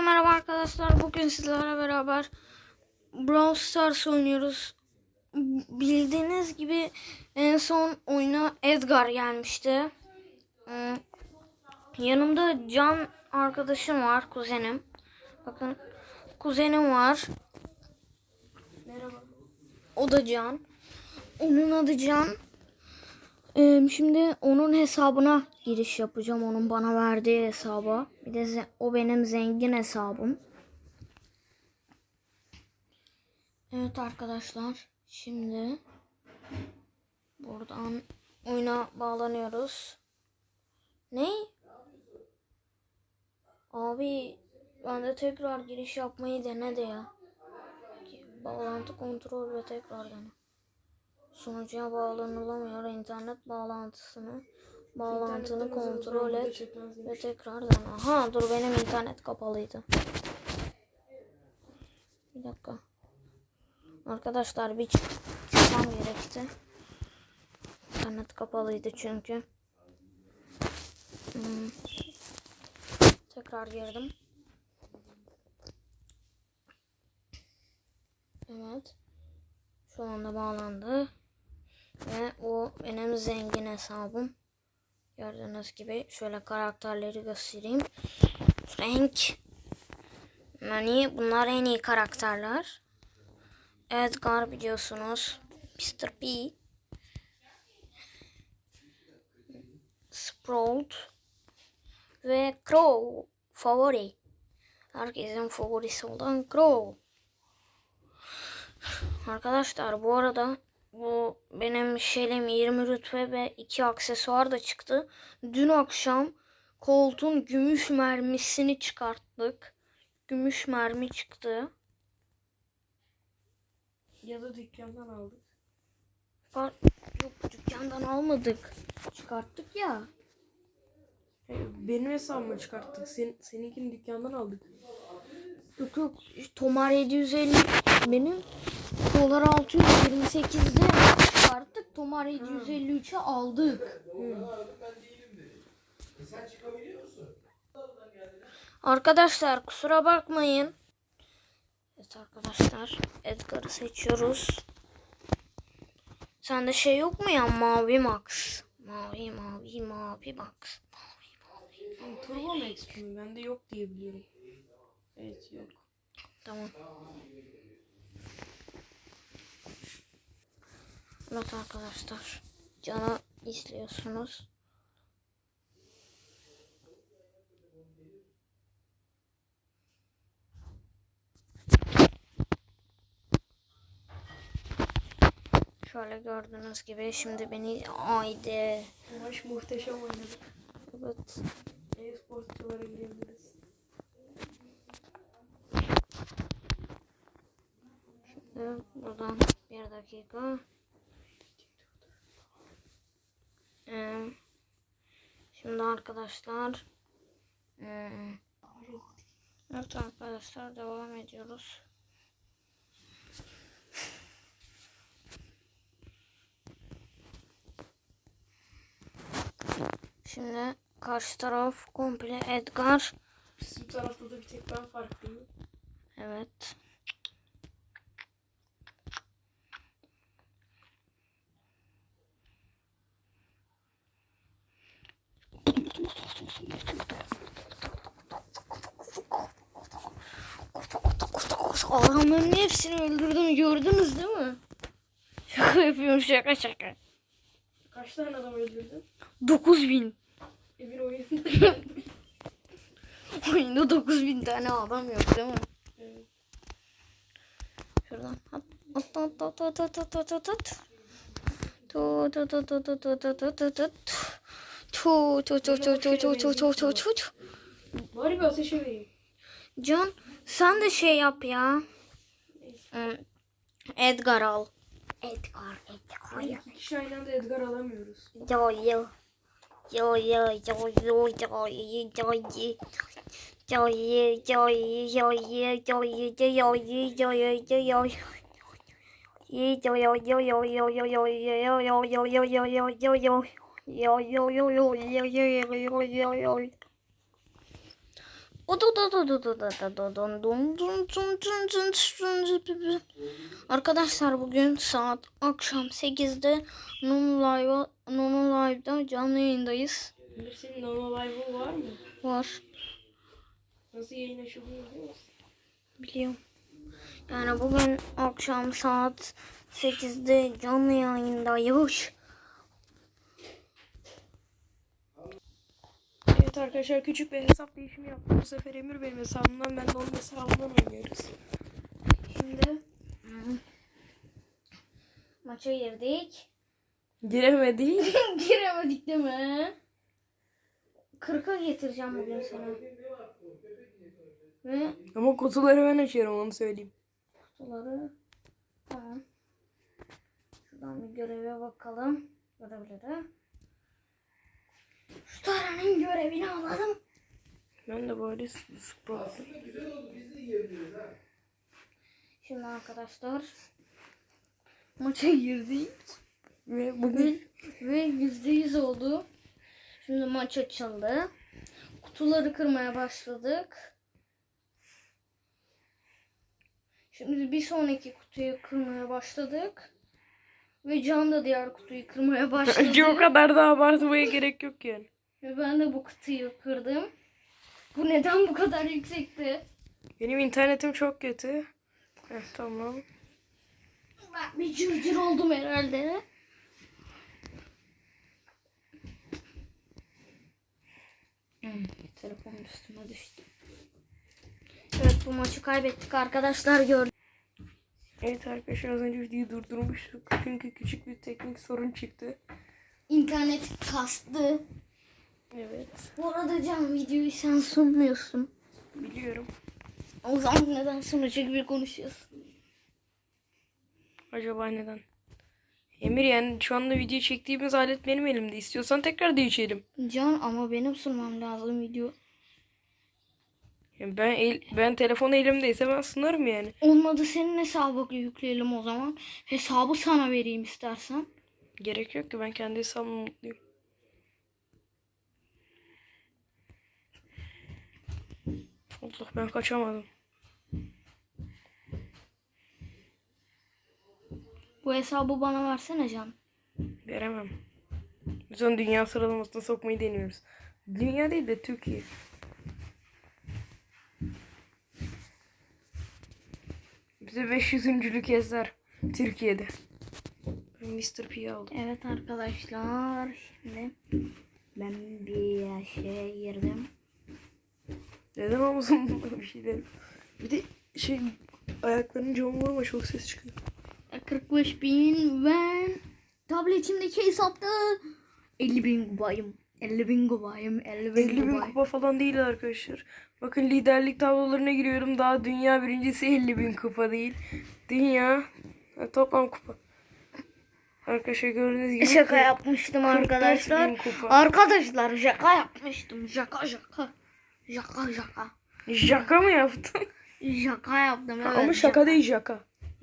Merhaba arkadaşlar. Bugün sizlerle beraber Brawl Stars oynuyoruz. Bildiğiniz gibi en son oyuna Edgar gelmişti. Ee, Yanımda Can arkadaşım var, kuzenim. Bakın kuzenim var. Merhaba. O da Can. Onun adı Can. Şimdi onun hesabına giriş yapacağım. Onun bana verdiği hesaba. Bir de o benim zengin hesabım. Evet arkadaşlar. Şimdi buradan oyuna bağlanıyoruz. Ne? Abi ben de tekrar giriş yapmayı dene de ya. Bağlantı kontrol ve tekrar dene. Sunucuya bağlanılamıyor. İnternet bağlantısını bağlantını İnternetten kontrol et ve demiş. tekrar dene. Aha dur benim internet kapalıydı. Bir dakika. Arkadaşlar bir çık çıkmam gerekti. İnternet kapalıydı çünkü. Hmm. Tekrar girdim. Evet. Şu anda bağlandı. Ve o benim zengin hesabım. Gördüğünüz gibi şöyle karakterleri göstereyim. Frank. Nani bunlar en iyi karakterler. Edgar biliyorsunuz. Mr. P. Sprout. Ve Crow. Favori. Herkesin favorisi olan Crow. Arkadaşlar bu arada bu benim şeyim 20 rütbe ve 2 aksesuar da çıktı. Dün akşam koltuğun gümüş mermisini çıkarttık. Gümüş mermi çıktı. Ya da dükkandan aldık. Var- Yok dükkandan almadık. Çıkarttık ya. Benim hesabımı çıkarttık. Sen, seninkini dükkandan aldık. Yok yok Tomar 750 benim dolar 628'de çıkarttık. Tomar 753'e aldık. Arkadaşlar kusura bakmayın. Evet arkadaşlar Edgar'ı seçiyoruz. Sende şey yok mu ya mavi max? Mavi mavi mavi max. Ama Turbo Max mi? Bende yok diye biliyorum. Evet yok. Tamam. Evet arkadaşlar. Canı izliyorsunuz. Şöyle gördüğünüz gibi şimdi beni haydi. Maç muhteşem oynadık. Evet. E-sporculara girebiliriz. Evet, buradan bir dakika. Ee, şimdi arkadaşlar ee, evet arkadaşlar devam ediyoruz. Şimdi karşı taraf komple Edgar. Bizim tarafta da bir tek ben farklıyım. Evet. Adamların hepsini öldürdüm gördünüz değil mi? Şaka yapıyorum şaka şaka. Kaç tane adam öldürdün? 9000. E bir oyunda. Oyunda 9000 tane adam yok değil mi? Evet. Şuradan at at at at at at at at at. Tu tu tu tu tu tu tu tu tu tu. Tu tu tu tu tu tu tu tu tu tu tu. Bari bir ateşe vereyim. Can sen de şey yap ya. Hmm, Edgar al. Edgar, Edgar. Hani iki kişi aynı anda Edgar alamıyoruz. Yo yo. Yo yo yo yo yo yo yo yo. Yo yo yo yo yo yo yo yo yo yo yo yo. Yo yo yo yo yo yo yo yo yo yo yo yo yo yo yo. Yo yo yo yo yo yo Arkadaşlar bugün saat akşam 8'de Nunu Live Nunu Live'da canlı yayındayız. Senin normal live'ın var mı? Var. Nasıl yayın açıldığını biliyor musun? Biliyorum. Yani bugün akşam saat 8'de canlı yayındayız. Evet arkadaşlar küçük bir hesap değişimi yaptım. Bu sefer Emir benim hesabımdan ben de onun hesabından oynuyoruz. Şimdi hmm, maça girdik. Giremedik. Giremedik değil mi? 40'a getireceğim bugün sana. Ve Ama kutuları ben açıyorum onu söyleyeyim. kutuları tamam. Şuradan bir göreve bakalım. Görevlere. Şu taranın görevini alalım. Ben de böyle Sprout. Şimdi arkadaşlar maça girdik. Ve bugün Ve yüzde yüz oldu. Şimdi maç açıldı. Kutuları kırmaya başladık. Şimdi bir sonraki kutuyu kırmaya başladık. Ve Can da diğer kutuyu kırmaya başladı. Bence o kadar da abartmaya gerek yok yani. Ve ben de bu kutuyu kırdım. Bu neden bu kadar yüksekti? Benim internetim çok kötü. Heh, tamam. Ben bir cırcır oldum herhalde. Hmm, telefonun üstüne düştü. Evet bu maçı kaybettik arkadaşlar gördük. Evet arkadaşlar az önce videoyu durdurmuştuk. Çünkü küçük bir teknik sorun çıktı. İnternet kastı. Evet. Bu arada Can videoyu sen sunmuyorsun. Biliyorum. O zaman neden sunucu gibi konuşuyorsun? Acaba neden? Emir yani şu anda video çektiğimiz alet benim elimde. İstiyorsan tekrar değişelim. Can ama benim sunmam lazım video. Yani ben el, ben telefon elimdeyse ben sunarım yani. Olmadı senin hesabı yükleyelim o zaman. Hesabı sana vereyim istersen. Gerek yok ki ben kendi hesabımla mutluyum. Allah ben kaçamadım. Bu hesabı bana versene Can. Veremem. Biz onu dünya sıralamasına sokmayı deniyoruz. Dünya değil de Türkiye. Bize 500. yazar Türkiye'de. Ben Mr. P'yi aldım. Evet arkadaşlar şimdi ben bir şeye girdim. Neden olmasın bir şey dedim. Bir de şey ayaklarının camı vurma çok ses çıkıyor. 45 bin ve tabletimdeki hesapta 50 bin kupayım. 50 bin kupayım. 50 bin 50 bin kupa falan değil arkadaşlar. Bakın liderlik tablolarına giriyorum. Daha dünya birincisi 50 bin kupa değil. Dünya ha, toplam kupa. Arkadaşlar gördüğünüz gibi Şaka yapmıştım 44 arkadaşlar. Arkadaşlar şaka yapmıştım. Şaka şaka. Şaka şaka. Şaka mı yaptın? Şaka yaptım evet. Ama şaka değil şaka.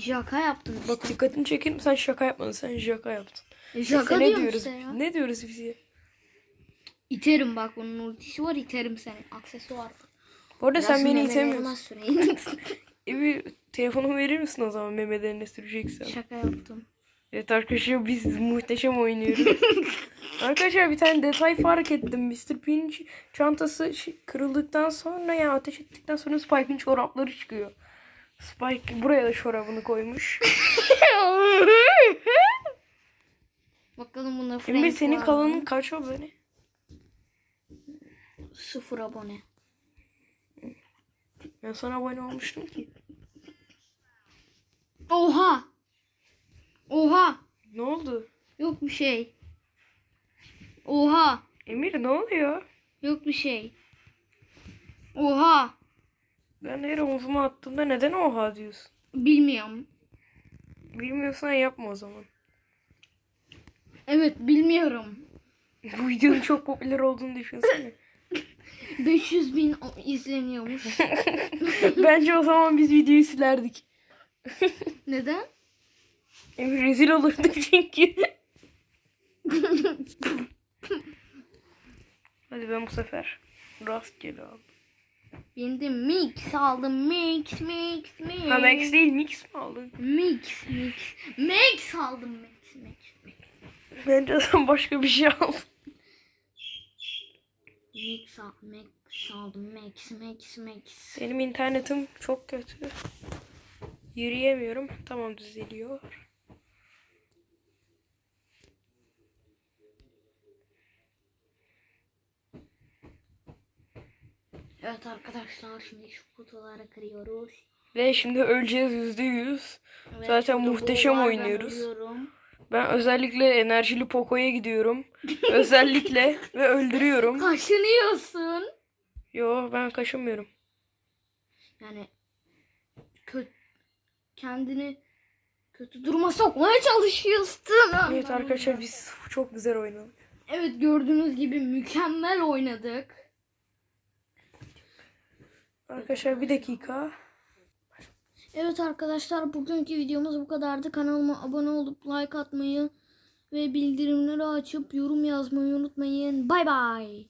Şaka yaptım işte. Bak dikkatini çekelim sen şaka yapmadın sen şaka yaptın. şaka diyorum diyoruz? işte ya. Ne diyoruz biz ya? İterim bak bunun ultisi var iterim seni. Aksesuar. Bu arada sen beni itemiyorsun. E bir telefonumu verir misin o zaman memelerine süreceksen? şaka yaptım. Evet arkadaşlar biz muhteşem oynuyoruz. arkadaşlar bir tane detay fark ettim. Mr. P'nin çantası kırıldıktan sonra ya ateş ettikten sonra Spike'ın çorapları çıkıyor. Spike buraya da çorabını koymuş. Bakalım bunda Frank senin var kalanın kaç abone? Sıfır abone. Ben sana abone olmuştum ki. Oha. Oha. Ne oldu? Yok bir şey. Oha. Emir ne oluyor? Yok bir şey. Oha. Ben her omzuma attığımda neden oha diyorsun? Bilmiyorum. Bilmiyorsan yapma o zaman. Evet bilmiyorum. Bu videonun çok popüler olduğunu düşünsene. 500 bin izleniyormuş. Bence o zaman biz videoyu silerdik. Neden? Rezil olurdu çünkü. Hadi ben bu sefer rastgele aldım. Ben de mix aldım. Mix mix mix. Ha Max değil Mix mi aldın? Mix mix. Mix aldım mix mix. mix. Bence sen başka bir şey aldın. Mix al, mix aldım. Mix mix mix. Benim internetim çok kötü. Yürüyemiyorum. Tamam düzeliyor. Evet arkadaşlar şimdi şu kutuları kırıyoruz. Ve şimdi öleceğiz yüzde yüz. Evet, Zaten muhteşem oynuyoruz. ölüyorum. Ben özellikle enerjili Poco'ya gidiyorum. özellikle ve öldürüyorum. Kaşınıyorsun. Yo ben kaşınmıyorum. Yani kötü kendini kötü duruma sokmaya çalışıyorsun. Evet arkadaşlar biz çok güzel oynadık. Evet gördüğünüz gibi mükemmel oynadık. Arkadaşlar bir dakika. Evet arkadaşlar bugünkü videomuz bu kadardı. Kanalıma abone olup like atmayı ve bildirimleri açıp yorum yazmayı unutmayın. Bay bay.